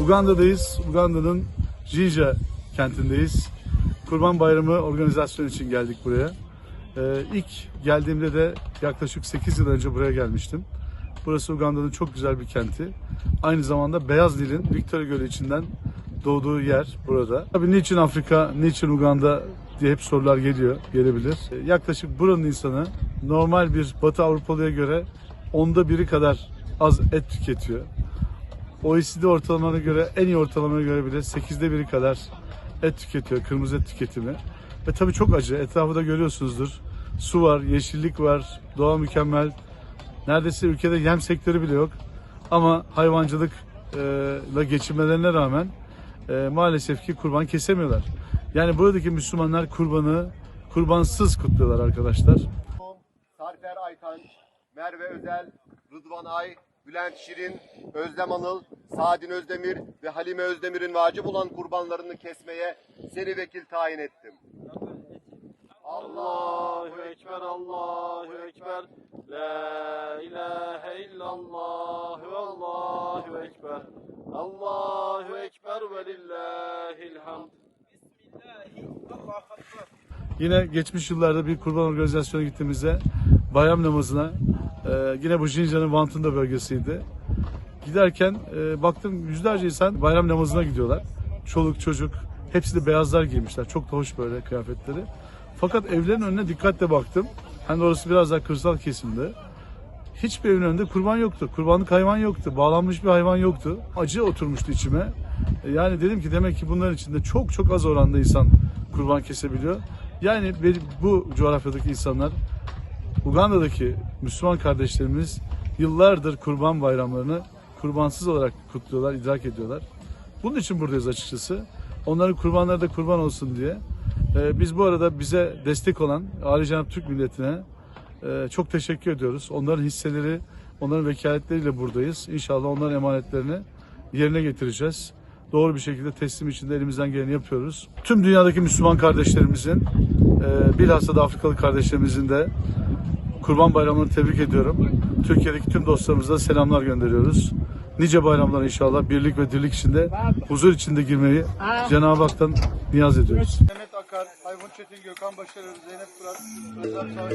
Uganda'dayız. Uganda'nın Jinja kentindeyiz. Kurban Bayramı organizasyonu için geldik buraya. Ee, ilk geldiğimde de yaklaşık 8 yıl önce buraya gelmiştim. Burası Uganda'nın çok güzel bir kenti. Aynı zamanda Beyaz Nil'in Victoria Gölü içinden doğduğu yer burada. Tabii niçin Afrika, niçin Uganda diye hep sorular geliyor, gelebilir. Ee, Yaklaşık buranın insanı normal bir Batı Avrupalıya göre onda biri kadar az et tüketiyor. OECD ortalamana göre en iyi ortalamaya göre bile 8'de biri kadar et tüketiyor, kırmızı et tüketimi. Ve tabii çok acı. Etrafı da görüyorsunuzdur. Su var, yeşillik var, doğa mükemmel. Neredeyse ülkede yem sektörü bile yok. Ama hayvancılıkla geçinmelerine rağmen e, maalesef ki kurban kesemiyorlar. Yani buradaki Müslümanlar kurbanı kurbansız kutluyorlar arkadaşlar. Sarper Aykan, Merve Özel, Rıdvan Ay, Bülent Şirin, Özlem Anıl, Sadin Özdemir ve Halime Özdemir'in vacip olan kurbanlarını kesmeye seni vekil tayin ettim. Allahu Ekber, Allahu Ekber. La ilahe illallah ve Allahu Ekber. Allahu Ekber ve lillahil hamd. Yine geçmiş yıllarda bir kurban organizasyona gittiğimizde bayram namazına e, yine bu Jinja'nın Vantında bölgesiydi. Giderken e, baktım yüzlerce insan bayram namazına gidiyorlar. Çoluk çocuk hepsi de beyazlar giymişler. Çok da hoş böyle kıyafetleri. Fakat evlerin önüne dikkatle baktım. Hani orası biraz daha kırsal kesimde. Hiçbir evin önünde kurban yoktu. Kurbanlık hayvan yoktu. Bağlanmış bir hayvan yoktu. Acı oturmuştu içime. E, Yani dedim ki demek ki bunların içinde çok çok az oranda insan kurban kesebiliyor. Yani bu coğrafyadaki insanlar Uganda'daki Müslüman kardeşlerimiz yıllardır kurban bayramlarını kurbansız olarak kutluyorlar, idrak ediyorlar. Bunun için buradayız açıkçası. Onların kurbanları da kurban olsun diye. Ee, biz bu arada bize destek olan Ali Cenab Türk milletine e, çok teşekkür ediyoruz. Onların hisseleri, onların vekaletleriyle buradayız. İnşallah onların emanetlerini yerine getireceğiz. Doğru bir şekilde teslim içinde elimizden geleni yapıyoruz. Tüm dünyadaki Müslüman kardeşlerimizin, e, bilhassa da Afrikalı kardeşlerimizin de Kurban Bayramı'nı tebrik ediyorum. Türkiye'deki tüm dostlarımıza selamlar gönderiyoruz. Nice bayramlar inşallah birlik ve dirlik içinde, huzur içinde girmeyi Cenab-ı Hak'tan niyaz ediyoruz. Mehmet Akar, Hayvun Çetin, Gökhan Başarır, Zeynep Fırat, Özlem Savaş